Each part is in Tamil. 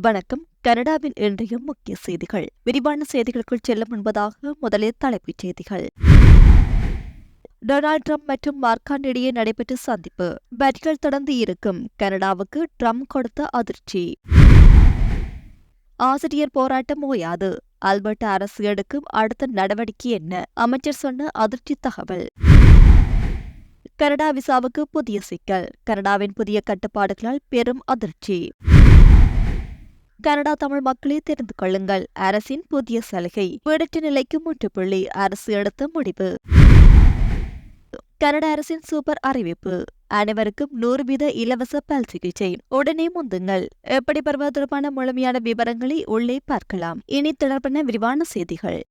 வணக்கம். கனடாவின் இன்றைய முக்கிய செய்திகள். விரிவான செய்திகளுக்குள் செல்ல முன்பதாக முதலில் தலைப்புச் செய்திகள். டொனால்ட் ட்ரம்ப் மற்றும் மார்கான் இடையே நடைபெற்ற சந்திப்பு. வரிகள் தொடர்ந்து இருக்கும். கனடாவுக்கு ட்ரம்ப் கொடுத்த அதிர்ச்சி. ஆசிரியர் போராட்டம் ஓயாது. ஆல்பர்ட் அரசு எடுக்கும் அடுத்த நடவடிக்கை என்ன? அமைச்சர் சொன்ன அதிர்ச்சி தகவல். கனடா விசாவுக்கு புதிய சிக்கல். கனடாவின் புதிய கட்டுப்பாடுகளால் பெரும் அதிர்ச்சி. கனடா தமிழ் மக்களே தெரிந்து கொள்ளுங்கள். அரசின் புதிய சலுகை. வீடற்ற நிலைக்கு முற்றுப்புள்ளி. அரசு எடுத்த முடிவு. கனடா அரசின் சூப்பர் அறிவிப்பு. அனைவருக்கும் நூறு வீத இலவச பல் சிகிச்சை. உடனே முந்துங்கள். எப்படி பெறுவது தொடர்பான முழுமையான விவரங்களை உள்ளே பார்க்கலாம். இனி தொடர்பான விரிவான செய்திகள்.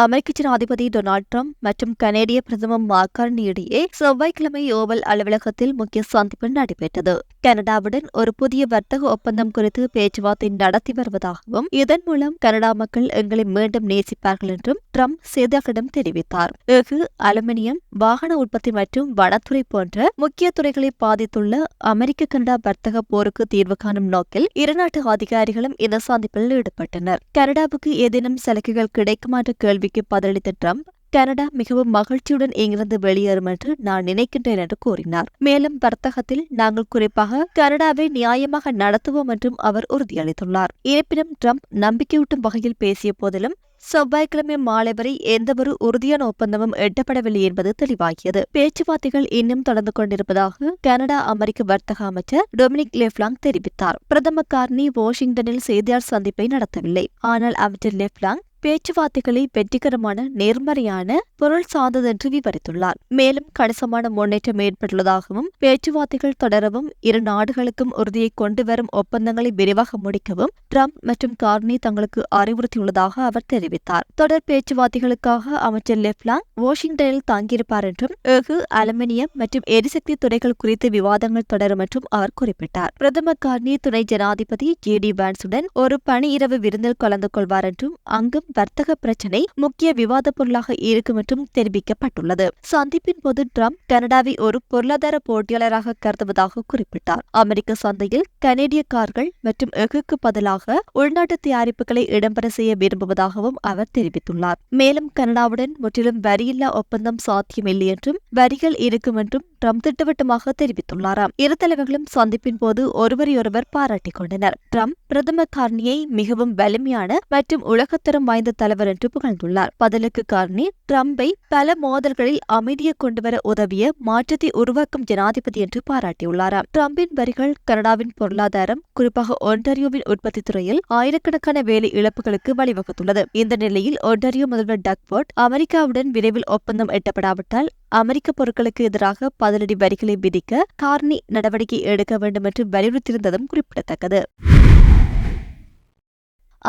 அமெரிக்க ஜனாதிபதி டொனால்ட் ட்ரம்ப் மற்றும் கனேடிய பிரதமர் மார்கார்னி இடையே செவ்வாய்க்கிழமை ஓவல் அலுவலகத்தில் முக்கிய சந்திப்பு நடைபெற்றது. கனடாவுடன் ஒரு புதிய வர்த்தக ஒப்பந்தம் குறித்து பேச்சுவார்த்தை நடத்தி வருவதாகவும் இதன் மூலம் கனடா மக்கள் எங்களை மீண்டும் நேசிப்பார்கள் என்றும் ட்ரம்ப் செய்தியாளர்களிடம் தெரிவித்தார். எஃகு அலுமினியம் வாகன உற்பத்தி மற்றும் வனத்துறை போன்ற முக்கிய துறைகளை பாதித்துள்ள அமெரிக்க கனடா வர்த்தக போருக்கு தீர்வு காணும் நோக்கில் இருநாட்டு அதிகாரிகளும் இந்த சந்திப்பில் ஈடுபட்டனர். கனடாவுக்கு ஏதேனும் சலுகைகள் கிடைக்குமா என்ற கேள்விக்கு பதிலளித்த ட்ரம்ப் கனடா மிகவும் மகிழ்ச்சியுடன் இங்கிருந்து வெளியேறும் என்று நான் நினைக்கின்றேன் என்று கூறினார். மேலும் வர்த்தகத்தில் நாங்கள் குறிப்பாக கனடாவை நியாயமாக நடத்துவோம் என்றும் அவர் உறுதியளித்துள்ளார். இருப்பினும் ட்ரம்ப் நம்பிக்கையூட்டும் வகையில் பேசிய போதிலும் செவ்வாய்க்கிழமை மாலை வரை எந்தவொரு உறுதியான ஒப்பந்தமும் எட்டப்படவில்லை என்பது தெளிவாகியது. பேச்சுவார்த்தைகள் இன்னும் தொடர்ந்து கொண்டிருப்பதாக கனடா அமெரிக்க வர்த்தக அமைச்சர் டொமினிக் லெப்லாங் தெரிவித்தார். பிரதமர் கார்னி வாஷிங்டனில் செய்தியாளர் சந்திப்பை நடத்தவில்லை. ஆனால் அமைச்சர் லெப்லாங் பேச்சுவார்த்தைகளை வெற்றிகரமான நேர்மறையான பொருள் சார்ந்ததென்று விவரித்துள்ளார். மேலும் கணிசமான முன்னேற்றம் ஏற்பட்டுள்ளதாகவும் பேச்சுவார்த்தைகள் தொடரவும் இரு நாடுகளுக்கும் உறுதியை கொண்டு வரும் ஒப்பந்தங்களை விரைவாக முடிக்கவும் ட்ரம்ப் மற்றும் கார்னி தங்களுக்கு அறிவுறுத்தியுள்ளதாக அவர் தெரிவித்தார். தொடர் பேச்சுவார்த்தைகளுக்காக அமைச்சர் லெப்லாங் வாஷிங்டனில் தங்கியிருப்பார் என்றும் எஃகு அலுமினியம் மற்றும் எரிசக்தி துறைகள் குறித்து விவாதங்கள் தொடரும் என்றும் அவர் குறிப்பிட்டார். பிரதமர் கார்னி துணை ஜனாதிபதி ஜே டி வான்ஸுடன் ஒரு பணி இரவு விருந்தில் கலந்து கொள்வார் என்றும் அங்கும் வர்த்தக பிரச்சினை முக்கிய விவாத பொருளாக இருக்கும் என்றும் தெரிவிக்கப்பட்டுள்ளது. சந்திப்பின் போது ட்ரம்ப் கனடாவை ஒரு பொருளாதார போட்டியாளராக கருதுவதாக குறிப்பிட்டார். அமெரிக்க சந்தையில் கனேடிய கார்கள் மற்றும் எஃகுக்கு பதிலாக உள்நாட்டு தயாரிப்புகளை இடம்பெற செய்ய விரும்புவதாகவும் அவர் தெரிவித்துள்ளார். மேலும் கனடாவுடன் முற்றிலும் வரியில்லா ஒப்பந்தம் சாத்தியமில்லை என்றும் வரிகள் இருக்கும் என்றும் ட்ரம்ப் திட்டவட்டமாக தெரிவித்துள்ளாராம். இரு தலைவர்களும் சந்திப்பின் போது ஒருவரையொருவர் பாராட்டிக் கொண்டனர். ட்ரம்ப் பிரதமர் கார்னியை மிகவும் வலிமையான மற்றும் உலகத்தரம் வாய்ந்த தலைவர் என்று புகழ்ந்துள்ளார். பதிலுக்கு கார்னி ட்ரம்பை பல மோதல்களில் அமைதியை கொண்டுவர உதவிய மாற்றத்தை உருவாக்கும் ஜனாதிபதி என்று பாராட்டியுள்ளாராம். ட்ரம்பின் வரிகள் கனடாவின் பொருளாதாரம் குறிப்பாக ஒன்டாரியோவின் உற்பத்தி துறையில் ஆயிரக்கணக்கான வேலை இழப்புகளுக்கு வழிவகுத்துள்ளது. இந்த நிலையில் ஒன்டாரியோ முதல்வர் டக்வர்ட் அமெரிக்காவுடன் விரைவில் ஒப்பந்தம் எட்டப்படாவிட்டால் அமெரிக்க பொருட்களுக்கு எதிராக பதிலடி வரிகளை விதிக்க கார்னி நடவடிக்கை எடுக்க வேண்டும் என்று வலியுறுத்தியிருந்ததும் குறிப்பிடத்தக்கது.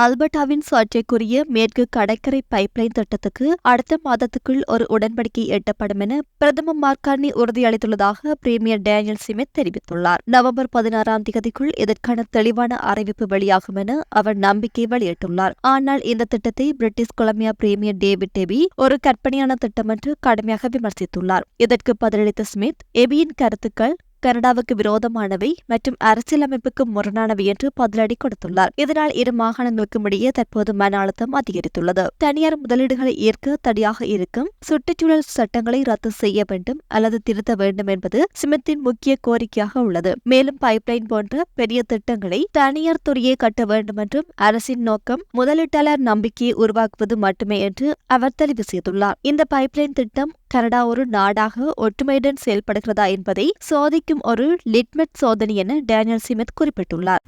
அல்பர்டாவின் சர்ச்சைக்குரிய மேற்கு கடற்கரை பைப்லைன் திட்டத்துக்கு அடுத்த மாதத்துக்குள் ஒரு உடன்படிக்கை எட்டப்படும் என பிரதமர் மார்கார்னி உறுதியளித்துள்ளதாக பிரீமியர் டேனியல் சிமித் தெரிவித்துள்ளார். நவம்பர் பதினாறாம் தேதிக்குள் இதற்கான தெளிவான அறிவிப்பு வெளியாகும் என அவர் நம்பிக்கை வெளியிட்டுள்ளார். ஆனால் இந்த திட்டத்தை British Columbia premier David Eby ஒரு கற்பனையான திட்டம் என்று கடுமையாக விமர்சித்துள்ளார். இதற்கு பதிலளித்த ஸ்மித் எபியின் கருத்துக்கள் கனடாவுக்கு விரோதமானவை மற்றும் அரசியலமைப்புக்கு முரணானவை என்று பதிலடி கொடுத்துள்ளார். இதனால் இரு மாகாணங்களுக்கும் இடையே தற்போது மன அழுத்தம் அதிகரித்துள்ளது. தனியார் முதலீடுகளை ஏற்க தடையாக இருக்கும் சுற்றுச்சூழல் சட்டங்களை ரத்து செய்ய வேண்டும் அல்லது திருத்த வேண்டும் என்பது சிமித்தின் முக்கிய கோரிக்கையாக உள்ளது. மேலும் பைப்லைன் போன்ற பெரிய திட்டங்களை தனியார் துறையை கட்ட வேண்டும் என்றும் அரசின் நோக்கம் முதலீட்டாளர் நம்பிக்கையை உருவாக்குவது மட்டுமே என்று அவர் தெளிவு செய்துள்ளார். இந்த பைப்லைன் திட்டம் கனடா ஒரு நாடாக ஒற்றுமையுடன் செயல்படுகிறதா என்பதை சோதிக்கும் ஒரு லிட்மெட் சோதனை என டேனியல் சிமித் குறிப்பிட்டுள்ளார்.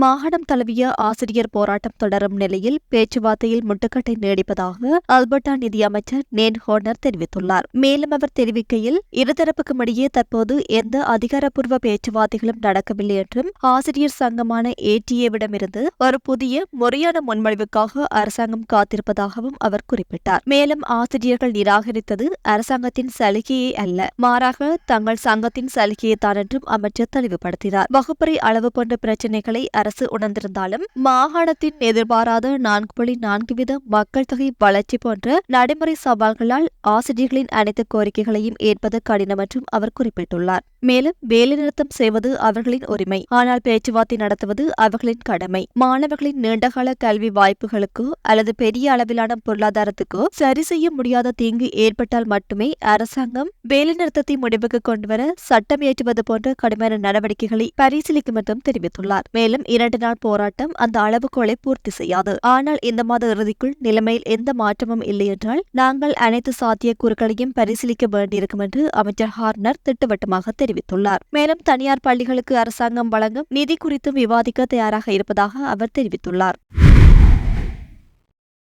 மாகாணம் தழுவிய ஆசிரியர் போராட்டம் தொடரும் நிலையில் பேச்சுவார்த்தையில் முட்டுக்கட்டை நீடிப்பதாக அல்பர்டா நிதியமைச்சர் நேன் ஹோனர் தெரிவித்துள்ளார். மேலும் அவர் தெரிவிக்கையில் இருதரப்புக்கும் இடையே தற்போது எந்த அதிகாரப்பூர்வ பேச்சுவார்த்தைகளும் நடக்கவில்லை என்றும் ஆசிரியர் சங்கமான ஏடிஏவிடமிருந்து ஒரு புதிய முறையான முன்மொழிவுக்காக அரசாங்கம் காத்திருப்பதாகவும் அவர் குறிப்பிட்டார். மேலும் ஆசிரியர்கள் நிராகரித்தது அரசாங்கத்தின் சலுகையே அல்ல மாறாக தங்கள் சங்கத்தின் சலுகையை தான் என்றும் அமைச்சர் தெளிவுபடுத்தினார். வகுப்பறை அளவு போன்ற பிரச்சினைகளை அரசு உணர்ந்திருந்தாலும் மாகாணத்தின் எதிர்பாராத நான்கு புள்ளி நான்கு வீத மக்கள் தொகை வளர்ச்சி போன்ற நடைமுறை சவால்களால் ஆசிரியர்களின் அனைத்து கோரிக்கைகளையும் ஏற்பது கடினம் என்றும் அவர் குறிப்பிட்டுள்ளார். மேலும் வேலைநிறுத்தம் செய்வது அவர்களின் உரிமை. ஆனால் பேச்சுவார்த்தை நடத்துவது அவர்களின் கடமை. மாணவர்களின் நீண்டகால கல்வி வாய்ப்புகளுக்கோ அல்லது பெரிய அளவிலான பொருளாதாரத்துக்கோ சரி செய்ய முடியாத தீங்கு ஏற்பட்டால் மட்டுமே அரசாங்கம் வேலைநிறுத்தத்தை முடிவுக்கு கொண்டுவர சட்டம் இயற்றுவது போன்ற கடுமையான நடவடிக்கைகளை பரிசீலிக்கும் என்றும் தெரிவித்துள்ளார். மேலும் இரண்டு நாள் போராட்டம் அந்த அளவுகோலை பூர்த்தி செய்யாது. ஆனால் இந்த மாத இறுதிக்குள் நிலைமையில் எந்த மாற்றமும் இல்லை என்றால் நாங்கள் அனைத்து சாத்திய கூறுகளையும் பரிசீலிக்க வேண்டியிருக்கும் என்று அமைச்சர் ஹார்னர் திட்டவட்டமாக தெரிவித்துள்ளார். மேலும் தனியார் பள்ளிகளுக்கு அரசாங்கம் வழங்கும் நிதி குறித்தும் விவாதிக்க தயாராக இருப்பதாக அவர் தெரிவித்துள்ளார்.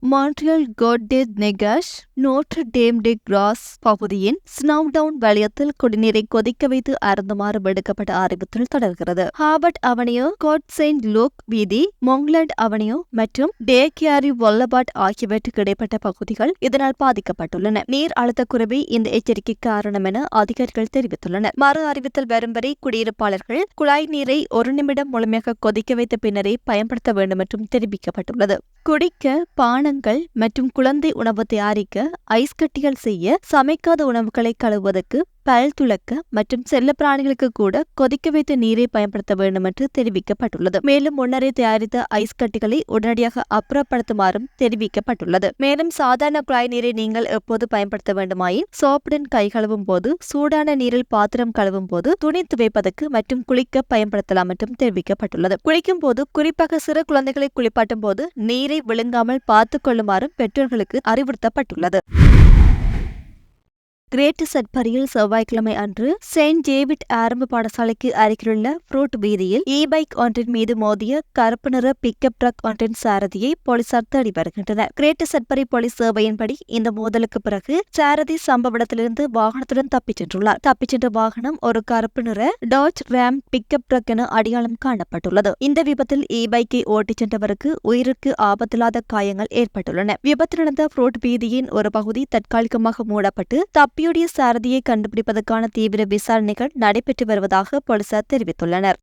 Montreal Cote Neiges Notre Dame de Grace பகுதியின் ஸ்னவுடவுன் வலயத்தில் குடிநீரை கொதிக்க வைத்து அருந்துமாறு விடுக்கப்பட்ட அறிவித்தல் தொடர்கிறது. Harvard Avenue Cote Saint Luc வீதி மொங்லாண்ட் அவனியோ மற்றும் டே கியாரி வொல்லபாட் ஆகியவற்றுக்கு இடைப்பட்ட பகுதிகள் இதனால் பாதிக்கப்பட்டுள்ளன. நீர் அழுத்த குறைவே இந்த எச்சரிக்கை காரணம் என அதிகாரிகள் தெரிவித்துள்ளனர். மறு அறிவித்தல் வரும் வரை குடியிருப்பாளர்கள் குழாய் நீரை ஒரு நிமிடம் முழுமையாக கொதிக்க வைத்த பின்னரே பயன்படுத்த வேண்டும் என்றும் தெரிவிக்கப்பட்டுள்ளது. குடிக்க பானங்கள் மற்றும் குழந்தை உணவு தயாரிக்க ஐஸ் கட்டிகள் செய்ய சமைக்காத உணவுகளை கழுவுவதற்கு பல் துளக்க மற்றும் செல்லப்பிராணிகளுக்கு கூட கொதிக்க வைத்த நீரை பயன்படுத்த வேண்டும் என்று தெரிவிக்கப்பட்டுள்ளது. மேலும் முன்னரே தயாரித்த ஐஸ் கட்டிகளை உடனடியாக அப்புறப்படுத்துமாறும் தெரிவிக்கப்பட்டுள்ளது. மேலும் சாதாரண குழாய் நீரை நீங்கள் எப்போது பயன்படுத்த வேண்டுமாயின் சோப்புடன் கை கழுவும் போது சூடான நீரில் பாத்திரம் கழுவும் போது துணி துவைப்பதற்கு மற்றும் குளிக்க பயன்படுத்தலாம் என்றும் தெரிவிக்கப்பட்டுள்ளது. குளிக்கும் போது குறிப்பாக சிறு குழந்தைகளை குளிப்பாட்டும் போது நீரை விழுங்காமல் பார்த்துக் கொள்ளுமாறும் பெற்றோர்களுக்கு அறிவுறுத்தப்பட்டுள்ளது. கிரேட் சட்பரியில் செவ்வாய்க்கிழமை அன்று செயின்ட் டேவிட் ஆரம்ப பாடசாலைக்கு அருகிலுள்ள ஃப்ரூட் வீதியில் இ பைக் ஒன்றின் மீது மோதிய கருப்பு நிற பிக்கப் ட்ரக் ஒன்றின் சாரதியை போலீசார் தேடி வருகின்றனர். கிரேட் சட்பரி போலீஸ் சேவையின்படி இந்த மோதலுக்கு பிறகு சாரதி சம்பவ இடத்திலிருந்து வாகனத்துடன் தப்பிச் சென்றுள்ளார். தப்பிச் சென்ற வாகனம் ஒரு கருப்பு நிற டாச் ரேம் பிக்கப் ட்ரக் என அடையாளம் காணப்பட்டுள்ளது. இந்த விபத்தில் இ பைக்கை ஓட்டிச் சென்றவருக்கு உயிருக்கு ஆபத்தில்லாத காயங்கள் ஏற்பட்டுள்ளன. விபத்து நடந்த ஃப்ரூட் வீதியின் ஒரு பகுதி தற்காலிகமாக மூடப்பட்டு தப்பி தப்பியுடைய சாரதியை கண்டுபிடிப்பதற்கான தீவிர விசாரணைகள் நடைபெற்று வருவதாக போலீசார் தெரிவித்துள்ளனர்.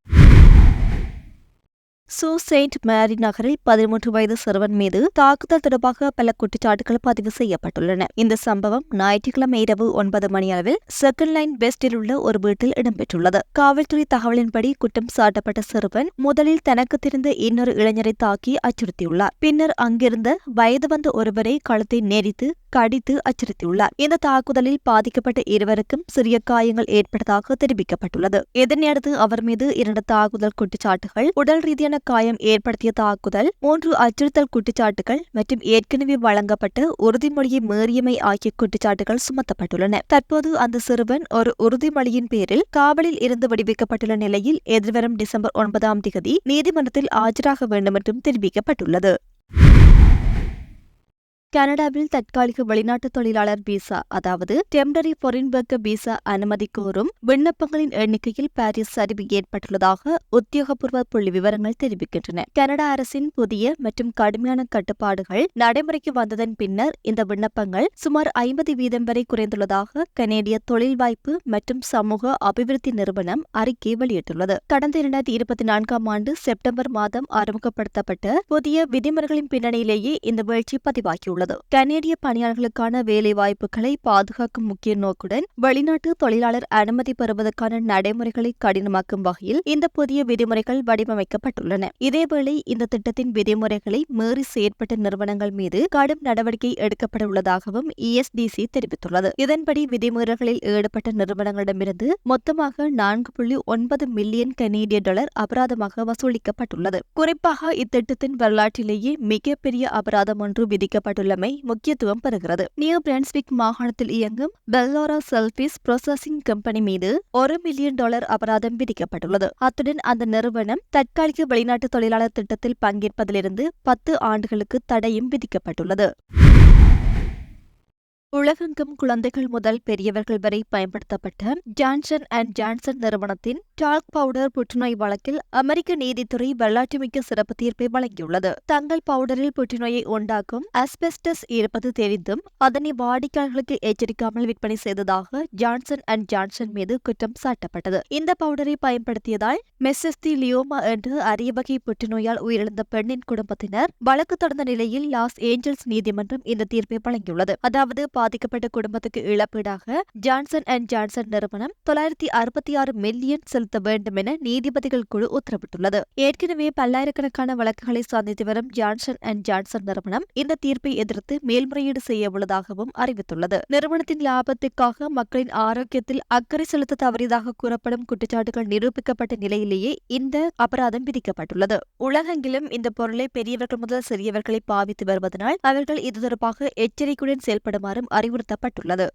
சூ. செயின்ட் மேரி நகரில் பதிமூன்று வயது சிறுவன் மீது தாக்குதல் தொடர்பாக பல குற்றச்சாட்டுகள் பதிவு செய்யப்பட்டுள்ளன. இந்த சம்பவம் ஞாயிற்றுக்கிழமை இரவு ஒன்பது மணி அளவில் செகண்ட் லைன் வெஸ்டில் உள்ள ஒரு வீட்டில் இடம்பெற்றுள்ளது. காவல்துறை தகவலின்படி குற்றம் சாட்டப்பட்ட சிறுவன் முதலில் தனக்கு தெரிந்த இன்னொரு இளைஞரை தாக்கி அச்சுறுத்தியுள்ளார். பின்னர் அங்கிருந்த வயது வந்த ஒருவரை கழுத்தை நேரித்து கடித்து அச்சுறுத்தியுள்ளார். இந்த தாக்குதலில் பாதிக்கப்பட்ட இருவருக்கும் சிறிய காயங்கள் ஏற்பட்டதாக தெரிவிக்கப்பட்டுள்ளது. இதனையடுத்து அவர் மீது இரண்டு தாக்குதல் குற்றச்சாட்டுகள் உடல் ரீதியான காயம் ஏற்படுத்திய தாக்குதல் மூன்று அச்சுறுத்தல் குற்றச்சாட்டுகள் மற்றும் ஏற்கனவே வழங்கப்பட்ட உறுதிமொழியை மீறியமை ஆகிய குற்றச்சாட்டுகள் சுமத்தப்பட்டுள்ளன. தற்போது அந்த சிறுவன் ஒரு உறுதிமொழியின் பேரில் காவலில் இருந்து விடுவிக்கப்பட்டுள்ள நிலையில் எதிர்வரும் டிசம்பர் ஒன்பதாம் தேதி நீதிமன்றத்தில் ஆஜராக வேண்டும் என்றும் தெரிவிக்கப்பட்டுள்ளது. கனடாவில் தற்காலிக வெளிநாட்டு தொழிலாளர் விசா அதாவது டெம்பரரி ஃபாரின் ஒர்க்கர் விசா அனுமதி கோரும் விண்ணப்பங்களின் எண்ணிக்கையில் பாரிஸ் சரிவு ஏற்பட்டுள்ளதாக உத்தியோகபூர்வ புள்ளி விவரங்கள் தெரிவிக்கின்றன. கனடா அரசின் புதிய மற்றும் கடுமையான கட்டுப்பாடுகள் நடைமுறைக்கு வந்ததன் பின்னர் இந்த விண்ணப்பங்கள் சுமார் ஐம்பது வீதம் வரை குறைந்துள்ளதாக கனேடிய தொழில் வாய்ப்பு மற்றும் சமூக அபிவிருத்தி நிறுவனம் அறிக்கை வெளியிட்டுள்ளது. கடந்த இரண்டாயிரத்தி இருபத்தி நான்காம் ஆண்டு செப்டம்பர் மாதம் அறிமுகப்படுத்தப்பட்ட புதிய விதிமுறைகளின் பின்னணியிலேயே இந்த வீழ்ச்சி பதிவாகியுள்ளது. உள்ளது. கனேடிய பணியாளர்களுக்கான வேலை வாய்ப்புகளை பாதுகாக்கும் முக்கிய நோக்குடன் வெளிநாட்டு தொழிலாளர் அனுமதி பெறுவதற்கான நடைமுறைகளை கடினமாக்கும் வகையில் இந்த புதிய விதிமுறைகள் வடிவமைக்கப்பட்டுள்ளன. இதேவேளை இந்த திட்டத்தின் விதிமுறைகளை மீறி செயற்பட்ட நிறுவனங்கள் மீது கடும் நடவடிக்கை எடுக்கப்பட உள்ளதாகவும் இஎஸ்டிசி தெரிவித்துள்ளது. இதன்படி விதிமுறைகளில் ஈடுபட்ட நிறுவனங்களிடமிருந்து மொத்தமாக நான்கு புள்ளி ஒன்பது மில்லியன் கனேடிய டாலர் அபராதமாக வசூலிக்கப்பட்டுள்ளது. குறிப்பாக இத்திட்டத்தின் வரலாற்றிலேயே மிகப்பெரிய அபராதம் ஒன்று விதிக்கப்பட்டுள்ளது. உள்ளமை முக்கியத்துவம் பெறுகிறது. நியூ பிரான்ஸ்விக் மாகாணத்தில் இயங்கும் பெல்லோரா செல்பிஸ் ப்ரோசஸிங் கம்பெனி மீது ஒரு மில்லியன் டாலர் அபராதம் விதிக்கப்பட்டுள்ளது. அத்துடன் அந்த நிறுவனம் தற்காலிக வெளிநாட்டு தொழிலாளர் திட்டத்தில் பங்கேற்பதிலிருந்து பத்து ஆண்டுகளுக்கு தடையும் விதிக்கப்பட்டுள்ளது. உலகெங்கும் குழந்தைகள் முதல் பெரியவர்கள் வரை பயன்படுத்தப்பட்ட ஜான்சன் அண்ட் ஜான்சன் நிறுவனத்தின் டால்க் பவுடர் புற்றுநோய் வழக்கில் அமெரிக்க நீதித்துறை வரலாற்றுமிக்க சிறப்பு தீர்ப்பை வழங்கியுள்ளது. தங்கள் பவுடரில் புற்றுநோயை உண்டாக்கும் அஸ்பெஸ்டஸ் இருப்பது தெரிந்தும் அதனை வாடிக்கையாளர்களுக்கு எச்சரிக்காமல் விற்பனை செய்ததாக ஜான்சன் அண்ட் ஜான்சன் மீது குற்றம் சாட்டப்பட்டது. இந்த பவுடரை பயன்படுத்தியதால் மெசஸ்தி லியோமா என்று அரிய வகை புற்றுநோயால் உயிரிழந்த பெண்ணின் குடும்பத்தினர் வழக்கு தொடர்ந்த நிலையில் லாஸ் ஏஞ்சல்ஸ் நீதிமன்றம் இந்த தீர்ப்பை வழங்கியுள்ளது. அதாவது பாதிக்கப்பட்ட குடும்பத்துக்கு இழப்பீடாக ஜான்சன் அண்ட் ஜான்சன் நிறுவனம் தொள்ளாயிரத்தி அறுபத்தி ஆறு மில்லியன் செலுத்த வேண்டும் என நீதிபதிகள் குழு உத்தரவிட்டுள்ளது. ஏற்கனவே பல்லாயிரக்கணக்கான வழக்குகளை சந்தித்து வரும் ஜான்சன் அண்ட் ஜான்சன் நிறுவனம் இந்த தீர்ப்பை எதிர்த்து மேல்முறையீடு செய்ய உள்ளதாகவும் அறிவித்துள்ளது. நிறுவனத்தின் லாபத்துக்காக மக்களின் ஆரோக்கியத்தில் அக்கறை செலுத்த தவறியதாக கூறப்படும் குற்றச்சாட்டுகள் நிரூபிக்கப்பட்ட நிலையிலேயே இந்த அபராதம் விதிக்கப்பட்டுள்ளது. உலகெங்கிலும் இந்த பொருளை பெரியவர்கள் முதல் சிறியவர்களை பாவித்து வருவதனால் அவர்கள் இது தொடர்பாக எச்சரிக்கையுடன் செயல்படுமாறும் அறிவுறுத்தப்பட்டுள்ளது.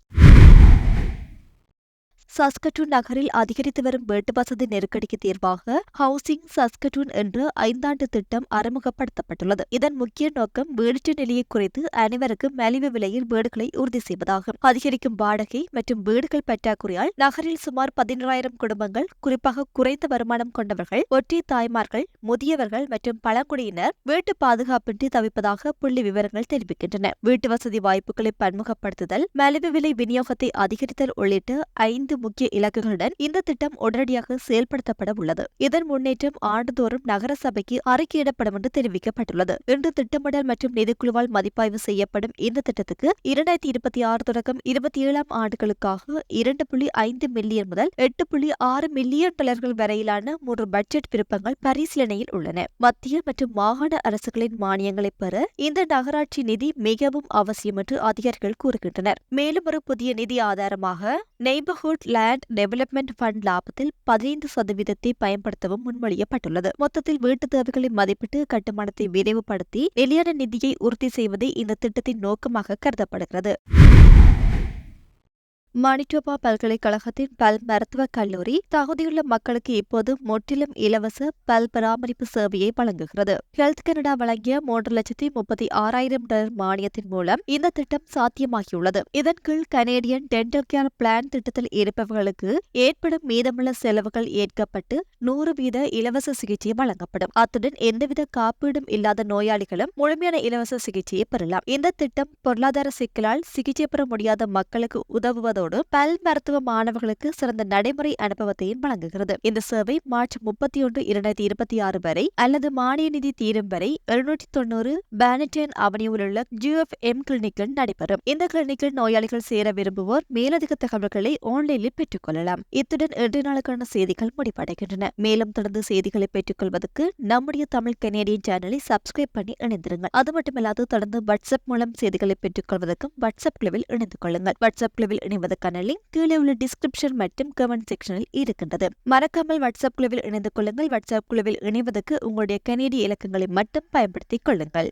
சஸ்கட்டூன் நகரில் அதிகரித்து வரும் வீட்டு வசதி நெருக்கடிக்கு தீர்வாக ஹவுசிங் சஸ்கட்டூன் என்ற ஐந்தாண்டு திட்டம் அறிமுகப்படுத்தப்பட்டுள்ளது. இதன் முக்கிய நோக்கம் வீடு நிலையை குறைத்து அனைவருக்கும் மலிவு விலையில் வீடுகளை உறுதி செய்வதாகும். அதிகரிக்கும் வாடகை மற்றும் வீடுகள் பற்றாக்குறையால் நகரில் சுமார் பதினோராயிரம் குடும்பங்கள் குறிப்பாக குறைந்த வருமானம் கொண்டவர்கள் ஒற்றை தாய்மார்கள் முதியவர்கள் மற்றும் பழங்குடியினர் வீட்டு பாதுகாப்பின்றி தவிப்பதாக புள்ளி விவரங்கள் தெரிவிக்கின்றன. வீட்டு வசதி வாய்ப்புகளை பன்முகப்படுத்துதல் மலிவு விலை விநியோகத்தை அதிகரித்தல் உள்ளிட்ட ஐந்து முக்கிய இலக்குகளுடன் இந்த திட்டம் உடனடியாக செயல்படுத்தப்பட உள்ளது. இதன் முன்னேற்றம் ஆண்டுதோறும் நகர சபைக்கு அறிக்கையிடப்படும் என்று தெரிவிக்கப்பட்டுள்ளது. இன்று திட்டமிடல் மற்றும் நிதிக்குழுவால் மதிப்பாய்வு செய்யப்படும் இந்த திட்டத்துக்கு இரண்டாயிரத்தி இருபத்தி ஆறு தொடக்கம் இருபத்தி ஏழாம் ஆண்டுகளுக்காக இரண்டு புள்ளி ஐந்து மில்லியன் முதல் எட்டு புள்ளி ஆறு மில்லியன் டாலர்கள் வரையிலான மூன்று பட்ஜெட் விருப்பங்கள் பரிசீலனையில் உள்ளன. மத்திய மற்றும் மாகாண அரசுகளின் மானியங்களை பெற இந்த நகராட்சி நிதி மிகவும் அவசியம் என்று அதிகாரிகள் கூறுகின்றனர். மேலும் ஒரு புதிய நிதி ஆதாரமாக நெய்பர்ஹுட் லேண்ட் டெவலப்மெண்ட் ஃபண்ட் லாபத்தில் பதினைந்து சதவீதத்தை பயன்படுத்தவும் முன்மொழியப்பட்டுள்ளது. மொத்தத்தில் வீட்டு தேவைகளை மதிப்பிட்டு கட்டுமானத்தை விரைவுபடுத்தி நிலையான நிதியை உறுதி செய்வதே இந்த திட்டத்தின் நோக்கமாக கருதப்படுகிறது. மணிட்டோபா பல்கலைக்கழகத்தின் பல் மருத்துவக் கல்லூரி தகுதியுள்ள மக்களுக்கு இப்போது முற்றிலும் இலவச பல் பராமரிப்பு சேவையை வழங்குகிறது. ஹெல்த் கனடா வழங்கிய மூன்று லட்சத்தி முப்பத்தி ஆறாயிரம் டாலர் மானியத்தின் மூலம் இந்த திட்டம் சாத்தியமாகியுள்ளது. இதன் கீழ் கனேடியன் டென்டல் கேர் பிளான் திட்டத்தில் இருப்பவர்களுக்கு ஏற்படும் மீதமுள்ள செலவுகள் ஏற்கப்பட்டு நூறு வீத இலவச சிகிச்சை வழங்கப்படும். அத்துடன் எந்தவித காப்பீடும் இல்லாத நோயாளிகளும் முழுமையான இலவச சிகிச்சையை பெறலாம். இந்த திட்டம் பொருளாதார சிக்கலால் சிகிச்சை பெற முடியாத மக்களுக்கு உதவுவதோடு அதோடு பல் மருத்துவ மாணவர்களுக்கு சிறந்த நடைமுறை அனுபவத்தையும் வழங்குகிறது. இந்த சேவை மார்ச் முப்பத்தி ஒன்று இரண்டாயிரத்தி இருபத்தி ஆறு வரை அல்லது மானிய நிதி தீரும் வரை எழுநூற்றி தொண்ணூறு பேனட்டன் அவனியூரில் உள்ள ஜிஎஃப் எம் கிளினிக்கில் நடைபெறும். இந்த கிளினிக்கில் நோயாளிகள் சேர விரும்புவோர் மேலதிக தகவல்களை ஆன்லைனில் பெற்றுக்கொள்ளலாம் இத்துடன் இன்றைய நாளுக்கான செய்திகள் முடிவடைகின்றன. மேலும் தொடர்ந்து செய்திகளை பெற்றுக்கொள்வதற்கு நம்முடைய தமிழ் கனேடியன் சேனலை சப்ஸ்கிரைப் பண்ணி இணைந்திருங்கள். அது மட்டுமல்லாது தொடர்ந்து வாட்ஸ்அப் மூலம் செய்திகளை பெற்றுக்கொள்வதற்கும் வாட்ஸ்அப் குழுவில் இணைந்து கொள்ளுங்கள். வாட்ஸ்அப் குழுவில் இணைவதற்கு அதற்கான லிங்க் கீழே உள்ள டிஸ்கிரிப்ஷன் மற்றும் கமெண்ட் செக்ஷனில் இருக்கின்றது. மறக்காமல் வாட்ஸ்அப் குழுவில் இணைந்து கொள்ளுங்கள். வாட்ஸ்அப் குழுவில் இணைவதற்கு உங்களுடைய கனேடிய இலக்கங்களை மட்டும் பயன்படுத்திக் கொள்ளுங்கள்.